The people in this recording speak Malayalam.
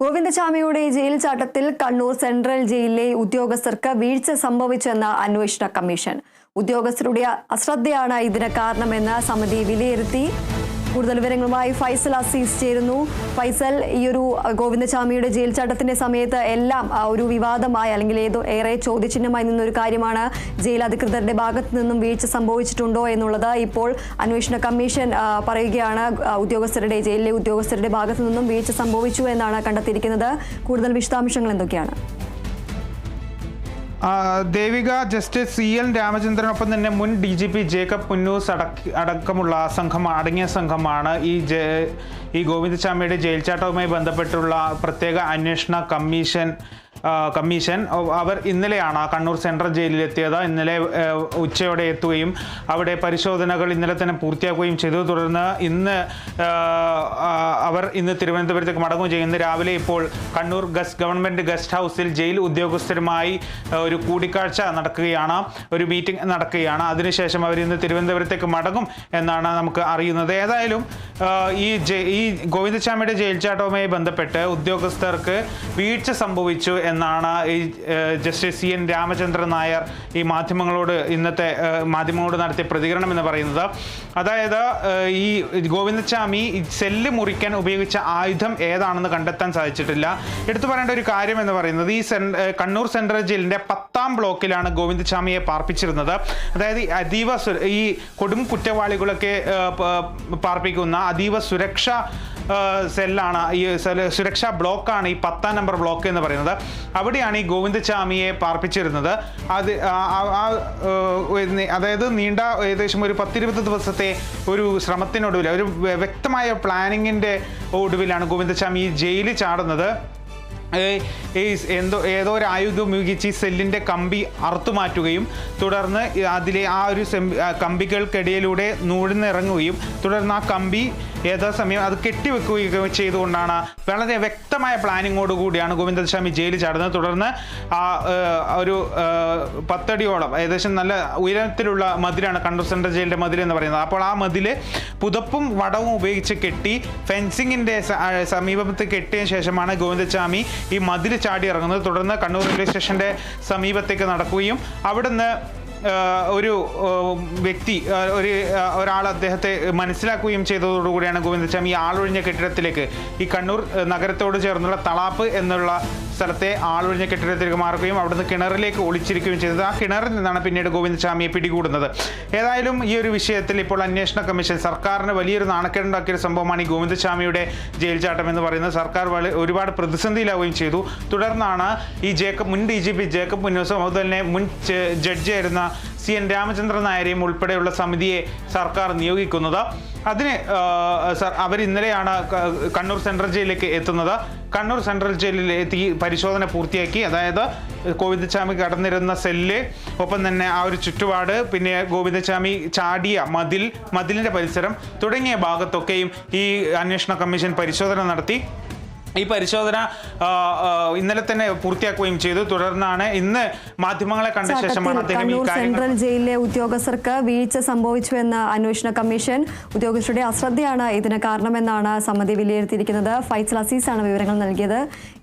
ഗോവിന്ദചാമിയുടെ ജയിൽ ചാട്ടത്തിൽ കണ്ണൂർ സെൻട്രൽ ജയിലിലെ ഉദ്യോഗസ്ഥർക്ക് വീഴ്ച സംഭവിച്ചെന്ന അന്വേഷണ കമ്മീഷൻ. ഉദ്യോഗസ്ഥരുടെ അശ്രദ്ധയാണ് ഇതിന് കാരണമെന്ന് സമിതി വിലയിരുത്തി. കൂടുതൽ വിവരങ്ങളുമായി ഫൈസൽ അസീസ് ചേരുന്നു. ഫൈസൽ ഈ ഒരു ഗോവിന്ദസ്വാമിയുടെ ജയിൽ ചട്ടത്തിന്റെ സമയത്ത് എല്ലാം ഒരു വിവാദമായ അല്ലെങ്കിൽ ഏതോ ഏറെ ചോദ്യചിഹ്നമായി നിന്നൊരു കാര്യമാണ് ജയിൽ അധികൃതരുടെ ഭാഗത്തു നിന്നും വീഴ്ച സംഭവിച്ചിട്ടുണ്ടോ എന്നുള്ളത്. ഇപ്പോൾ അന്വേഷണ കമ്മീഷൻ പറയുകയാണ് ഉദ്യോഗസ്ഥരുടെ ജയിലിലെ ഉദ്യോഗസ്ഥരുടെ ഭാഗത്തു നിന്നും വീഴ്ച സംഭവിച്ചു എന്നാണ് കണ്ടെത്തിയിരിക്കുന്നത്. കൂടുതൽ വിശദാംശങ്ങൾ എന്തൊക്കെയാണ്? ദേവിക ജസ്റ്റിസ് സി എൻ രാമചന്ദ്രനൊപ്പം തന്നെ മുൻ D G P Jacob Punnoose അടക്ക അടക്കമുള്ള സംഘം അടങ്ങിയ സംഘമാണ് ഈ ജെ ഈ ഗോവിന്ദസ്വാമിയുടെ ജയിൽ ചാട്ടവുമായി ബന്ധപ്പെട്ടുള്ള പ്രത്യേക അന്വേഷണ കമ്മീഷൻ കമ്മീഷൻ. അവർ ഇന്നലെയാണ് കണ്ണൂർ സെൻട്രൽ ജയിലിലെത്തിയത്. ഇന്നലെ ഉച്ചയോടെ എത്തുകയും അവിടെ പരിശോധനകൾ ഇന്നലെ തന്നെ പൂർത്തിയാക്കുകയും ചെയ്തു തുടർന്ന് ഇന്ന് അവർ ഇന്ന് തിരുവനന്തപുരത്തേക്ക് മടങ്ങുകയും ചെയ്യും. ഇന്ന് രാവിലെ ഇപ്പോൾ കണ്ണൂർ ഗസ്റ്റ് ഗവൺമെന്റ് ഗസ്റ്റ് ഹൗസിൽ ജയിൽ ഉദ്യോഗസ്ഥരുമായി ഒരു കൂടിക്കാഴ്ച നടക്കുകയാണ്. ഒരു മീറ്റിംഗ് നടക്കുകയാണ്. അതിനുശേഷം അവർ ഇന്ന് തിരുവനന്തപുരത്തേക്ക് മടങ്ങും എന്നാണ് നമുക്ക് അറിയുന്നത്. ഏതായാലും ഈ ഈ ഗോവിന്ദശാമിയുടെ ജയിൽ ചാട്ടവുമായി ബന്ധപ്പെട്ട് ഉദ്യോഗസ്ഥർക്ക് വീഴ്ച സംഭവിച്ചു എന്നാണ് ഈ justice C N Ramachandran Nair ഈ മാധ്യമങ്ങളോട് ഇന്നത്തെ മാധ്യമങ്ങളോട് നടത്തിയ പ്രതികരണം എന്ന് പറയുന്നത്. അതായത് ഈ ഗോവിന്ദസ്വാമി സെല്ല് മുറിക്കാൻ ഉപയോഗിച്ച ആയുധം ഏതാണെന്ന് കണ്ടെത്താൻ സാധിച്ചിട്ടില്ല. എടുത്തു പറയേണ്ട ഒരു കാര്യം എന്ന് പറയുന്നത് ഈ കണ്ണൂർ സെൻട്രൽ ജയിലിന്റെ പത്താം ബ്ലോക്കിലാണ് ഗോവിന്ദസ്വാമിയെ പാർപ്പിച്ചിരുന്നത്. അതായത് അതീവ ഈ കൊടും കുറ്റവാളികളൊക്കെ പാർപ്പിക്കുന്ന അതീവ സുരക്ഷ സെല്ലാണ് ഈ സുരക്ഷാ ബ്ലോക്കാണ് ഈ പത്താം നമ്പർ ബ്ലോക്ക് എന്ന് പറയുന്നത്. അവിടെയാണ് ഈ ഗോവിന്ദസ്വാമിയെ പാർപ്പിച്ചിരുന്നത്. അത് അതായത് നീണ്ട ഏകദേശം ഒരു പത്തിരുപത് ദിവസത്തെ ഒരു ശ്രമത്തിനൊടുവിൽ ഒരു വ്യക്തമായ പ്ലാനിങ്ങിന്റെ ഒടുവിലാണ് ഗോവിന്ദസ്വാമി ഈ ജയിലിൽ ചാടുന്നത്. ഈ എന്തോ ഏതോ ഒരു ആയുധം ഉപയോഗിച്ച് ഈ സെല്ലിന്റെ കമ്പി അറുത്തു മാറ്റുകയും തുടർന്ന് അതിലെ ആ ഒരു കമ്പികൾക്കിടയിലൂടെ നൂഴ്ന്നിറങ്ങുകയും തുടർന്ന് ആ കമ്പി യഥാസമയം അത് കെട്ടിവെക്കുകയും ചെയ്തുകൊണ്ടാണ് വളരെ വ്യക്തമായ പ്ലാനിങ്ങോട് കൂടിയാണ് ഗോവിന്ദസ്വാമി ജയിലിൽ ചാടുന്നത്. തുടർന്ന് ആ ഒരു പത്തടിയോളം ഏകദേശം നല്ല ഉയരത്തിലുള്ള മതിലാണ് കണ്ണൂർ സെൻട്രൽ ജയിലിന്റെ മതിൽ എന്ന് പറയുന്നത്. അപ്പോൾ ആ മതിൽ പുതപ്പും വടവും ഉപയോഗിച്ച് കെട്ടി ഫെൻസിങ്ങിന്റെ സമീപത്ത് കെട്ടിയ ശേഷമാണ് ഗോവിന്ദസ്വാമി ഈ മതിൽ ചാടി ഇറങ്ങുന്നത്. തുടർന്ന് കണ്ണൂർ റെയിൽവേ സ്റ്റേഷന്റെ സമീപത്തേക്ക് നടക്കുകയും അവിടുന്ന് ഒരു വ്യക്തി ഒരു ഒരാൾ അദ്ദേഹത്തെ മനസ്സിലാക്കുകയും ചെയ്തതോടുകൂടിയാണ് ഗോവിന്ദച്ചാമി ഈ ആളൊഴിഞ്ഞ കെട്ടിടത്തിലേക്ക് ഈ കണ്ണൂർ നഗരത്തോട് ചേർന്നുള്ള തളാപ്പ് എന്നുള്ള സ്ഥലത്തെ ആളൊഴിഞ്ഞ കെട്ടിടത്തിലേക്ക് മാറുകയും അവിടുന്ന് കിണറിലേക്ക് ഒളിച്ചിരിക്കുകയും ചെയ്തത്. ആ കിണറിൽ നിന്നാണ് പിന്നീട് ഗോവിന്ദസ്വാമിയെ പിടികൂടുന്നത്. ഏതായാലും ഈ ഒരു വിഷയത്തിൽ ഇപ്പോൾ അന്വേഷണ കമ്മീഷൻ സർക്കാരിന് വലിയൊരു നാണക്കേടുണ്ടാക്കിയ ഒരു സംഭവമാണ് ഈ ഗോവിന്ദസ്വാമിയുടെ ജയിൽ ചാട്ടം എന്ന് പറയുന്നത്. സർക്കാർ ഒരുപാട് പ്രതിസന്ധിയിലാവുകയും ചെയ്തു. തുടർന്നാണ് ഈ ജേക്കബ് മുൻ ഡി ജി പി ജേക്കബ് മുന്നോസം അതുപോലെ തന്നെ മുൻ ജഡ്ജിയായിരുന്ന സി എൻ രാമചന്ദ്രൻ നായരെയും ഉൾപ്പെടെയുള്ള സമിതിയെ സർക്കാർ നിയോഗിക്കുന്നത്. അതിന് അവർ ഇന്നലെയാണ് കണ്ണൂർ സെൻട്രൽ ജയിലിലേക്ക് എത്തുന്നത്. കണ്ണൂർ സെൻട്രൽ ജയിലിൽ എത്തി പരിശോധന പൂർത്തിയാക്കി. അതായത് ഗോവിന്ദസ്വാമി കടന്നിരുന്ന സെല്ല് ഒപ്പം തന്നെ ആ ഒരു ചുറ്റുപാട് പിന്നെ ഗോവിന്ദസ്വാമി ചാടിയ മതിൽ മതിലിന്റെ പരിസരം തുടങ്ങിയ ഭാഗത്തൊക്കെയും ഈ അന്വേഷണ കമ്മീഷൻ പരിശോധന നടത്തി. ഈ പരിശോധന ഇന്നലെ തന്നെ പൂർത്തിയാക്കുകയും ചെയ്തു. തുടർന്നാണ് ഇന്ന് മാധ്യമങ്ങളെ കണ്ട ശേഷമാണ് അദ്ദേഹം സെൻട്രൽ ജയിലിലെ ഉദ്യോഗസ്ഥർക്ക് വീഴ്ച സംഭവിച്ചു എന്ന അന്വേഷണ കമ്മീഷൻ ഉദ്യോഗസ്ഥരുടെ അശ്രദ്ധയാണ് ഇതിന് കാരണമെന്നാണ് സമിതി വിലയിരുത്തിയിരിക്കുന്നത്. ഫൈസൽ അസീസാണ് വിവരങ്ങൾ നൽകിയത്.